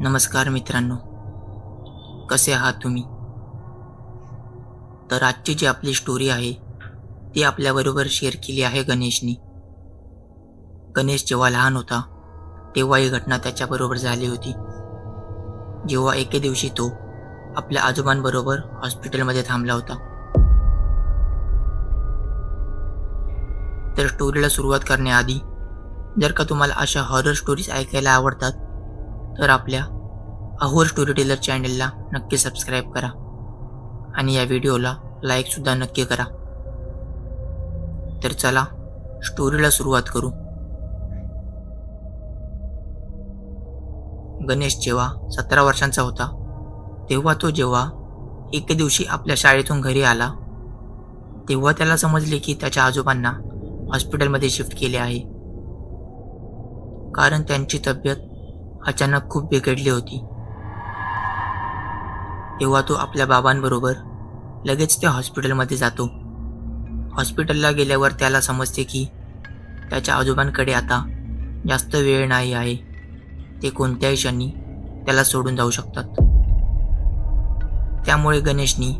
नमस्कार मित्रांनो. कसे आहात तुम्ही? तर आजची जी आपली स्टोरी आहे ती आपल्याबरोबर शेअर केली आहे गणेशनी. गणेश जेव्हा लहान होता तेव्हा ही घटना त्याच्याबरोबर झाली होती. जेव्हा एके दिवशी तो आपल्या आजोबांबरोबर हॉस्पिटलमध्ये थांबला होता. तर स्टोरीला सुरुवात करण्याआधी जर का तुम्हाला अशा हॉरर स्टोरीज ऐकायला आवडतात तर आपल्या अहोर स्टोरी टेलर चॅनलला नक्की सबस्क्राईब करा. आणि या व्हिडिओला लाईकसुद्धा नक्की करा. तर चला स्टोरीला सुरुवात करू. गणेश जेव्हा सतरा वर्षांचा होता तेव्हा तो जेव्हा एके दिवशी आपल्या शाळेतून घरी आला तेव्हा त्याला समजले की त्याच्या आजोबांना हॉस्पिटलमध्ये शिफ्ट केले आहे. कारण त्यांची तब्येत अचानक खूप बिघडली होती. तेव्हा तो आपल्या बाबांबरोबर लगेच त्या हॉस्पिटलमध्ये जातो. हॉस्पिटलला गेल्यावर त्याला समजते की त्याच्या आजोबांकडे आता जास्त वेळ नाही आहे. ते कोणत्याही क्षणी त्याला सोडून जाऊ शकतात. त्यामुळे गणेशनी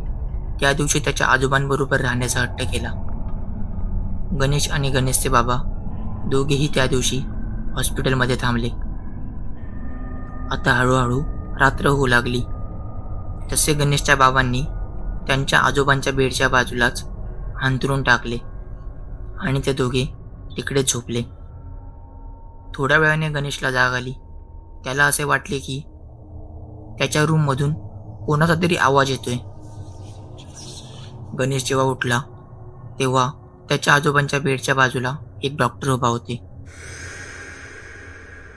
त्या दिवशी त्याच्या आजोबांबरोबर राहण्याचा हट्ट केला. गणेश आणि गणेशचे बाबा दोघेही त्या दिवशी हॉस्पिटलमध्ये थांबले. आता हळूहळू रात्र होऊ लागली. तसे गणेशच्या बाबांनी त्यांच्या आजोबांच्या बेडच्या बाजूलाच हांतरून टाकले आणि ते दोघे तिकडे झोपले. थोड्या वेळाने गणेशला जाग आली. त्याला असे वाटले की त्याच्या रूममधून कोणाचा तरी आवाज येतोय. गणेश जेव्हा उठला तेव्हा त्याच्या आजोबांच्या बेडच्या बाजूला एक डॉक्टर उभा होते.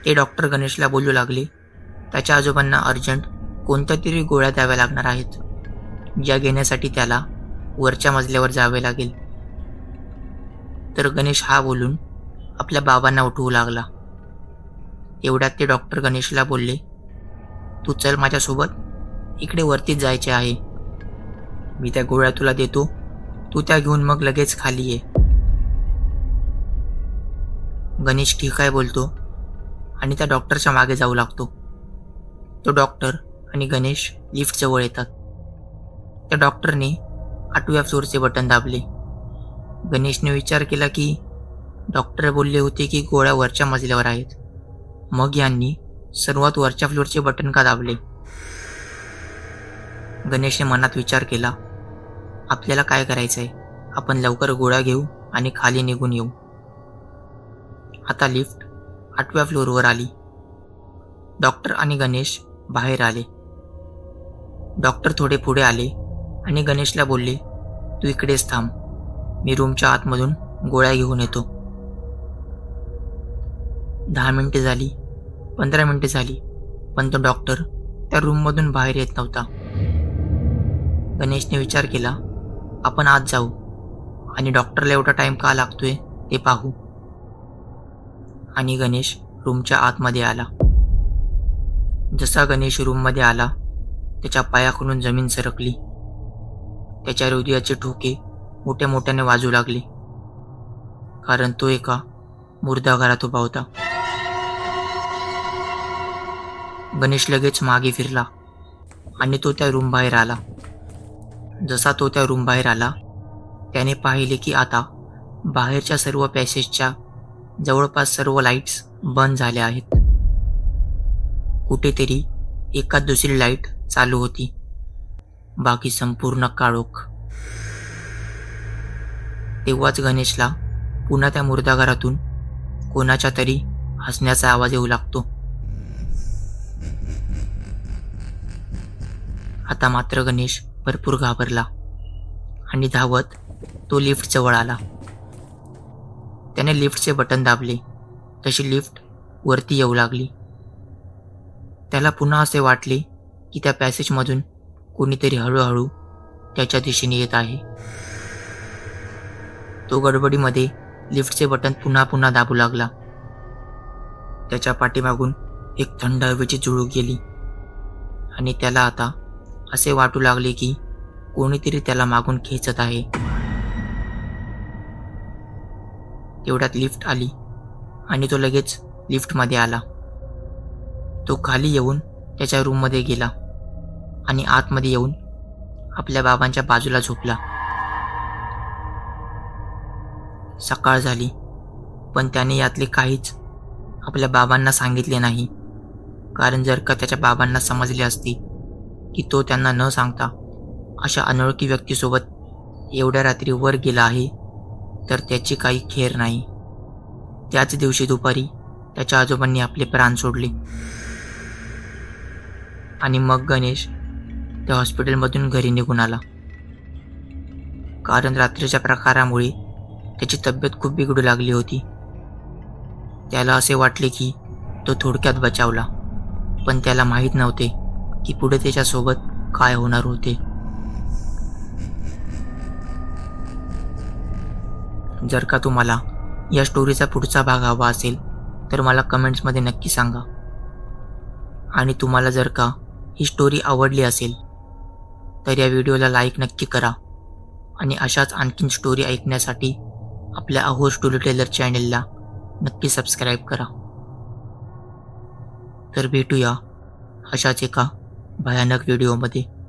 ते डॉक्टर गणेशला बोलू लागले त्याच्या आजोबांना अर्जंट कोणत्या तरी गोळ्या द्याव्या लागणार आहेत ज्या घेण्यासाठी त्याला वरच्या मजल्यावर जावे लागेल. तर गणेश हा बोलून आपल्या बाबांना उठवू लागला. एवढ्यात ते डॉक्टर गणेशला बोलले तू चल माझ्यासोबत इकडे वरतीच जायचे आहे. मी त्या गोळ्या तुला देतो तू त्या घेऊन मग लगेच खाली ये. गणेश ठीक आहे बोलतो आणि त्या डॉक्टरच्या मागे जाऊ लागतो. तो डॉक्टर आणि गणेश लिफ्ट जवळ येतात. त्या डॉक्टरने आठव्या फ्लोअरचे बटन दाबले. गणेशने विचार केला की डॉक्टर बोलले होते की गोळ्या वरच्या मजल्यावर आहेत. मग यांनी सर्वात वरच्या फ्लोअरचे बटन का दाबले? गणेशने मनात विचार केला आपल्याला काय करायचं आहे आपण लवकर गोळ्या घेऊ आणि खाली निघून येऊ. आता लिफ्ट आठव्या फ्लोअरवर आली. डॉक्टर आणि गणेश बाहेर आले. डॉक्टर थोडे पुढे आले आणि गणेशला बोलले तू इकडेच थांब. मी रूमच्या आतमधून गोळ्या घेऊन येतो. दहा मिनिटे झाली पंधरा मिनिटे झाली पण तो डॉक्टर त्या रूममधून बाहेर येत नव्हता. गणेशने विचार केला आपण आज जाऊ आणि डॉक्टरला एवढा टाइम का लागतोय ते पाहू. आणि गणेश रूमच्या आतमध्ये आला. जसा गणेश रूममध्ये आला त्याच्या पायाखालून जमीन सरकली. त्याच्या हृदयाचे ठोके मोठ्या मोठ्याने वाजू लागले. कारण तो एका मुर्दा घरात उभा होता. गणेश लगेच मागे फिरला आणि तो त्या रूम बाहेर आला. जसा तो त्या रूम बाहेर आला त्याने पाहिले की आता बाहेरच्या सर्व पॅसेजच्या जवळपास सर्व लाईट्स बंद झाल्या आहेत. कुठेतरी एका दुसरी लाइट चालू होती. बाकी संपूर्ण काळोख. तेव्हाच गणेशला पुन्हा त्या मुर्दाघरातून कोणाच्या तरी हसण्याचा आवाज येऊ लागतो. आता मात्र गणेश भरपूर घाबरला आणि धावत तो लिफ्ट जवळ आला. त्याने लिफ्टचे बटन दाबले. तशी लिफ्ट वरती येऊ लागली. त्याला पुन्हा असे वाटले की त्या पॅसेजमधून कोणीतरी हळूहळू त्याच्या दिशेने येत आहे. तो गडबडीमध्ये लिफ्टचे बटन पुन्हा पुन्हा दाबू लागला. त्याच्या पाठीमागून एक थंड हवेची जुळूक गेली. आणि त्याला आता असे वाटू लागले की कोणीतरी त्याला मागून खेचत आहे. तेवढ्यात लिफ्ट आली आणि तो लगेच लिफ्टमध्ये आला. तो खाली येऊन त्याच्या रूममध्ये गेला आणि आतमध्ये येऊन आपल्या बाबांच्या बाजूला झोपला. सकाळ झाली पण त्याने यातले काहीच आपल्या बाबांना सांगितले नाही. कारण जर का त्याच्या बाबांना समजले असते की तो त्यांना न सांगता अशा अनोळखी व्यक्तीसोबत एवढ्या रात्री वर गेला आहे तर त्याची काही खेर नाही. त्याच दिवशी दुपारी त्याच्या आजोबांनी आपले प्राण सोडले. आणि मग गणेश त्या हॉस्पिटलमधून घरी निघून आला. कारण रात्रीच्या प्रकारामुळे त्याची तब्येत खूप बिघडू लागली होती. त्याला असे वाटले की तो थोडक्यात बचावला पण त्याला माहीत नव्हते की पुढे त्याच्यासोबत काय होणार होते. जर का तुम्हाला या स्टोरीचा पुढचा भाग हवा असेल तर मला कमेंट्समध्ये नक्की सांगा. आणि तुम्हाला जर का ही स्टोरी आवडली असेल तर या व्हिडिओला लाईक नक्की करा. आणि अशाच आणखीन स्टोरी ऐकण्यासाठी आपल्या अहो स्टोरी टेलर चॅनेलला नक्की सबस्क्राईब करा. तर भेटूया अशाच एका भयानक व्हिडिओमध्ये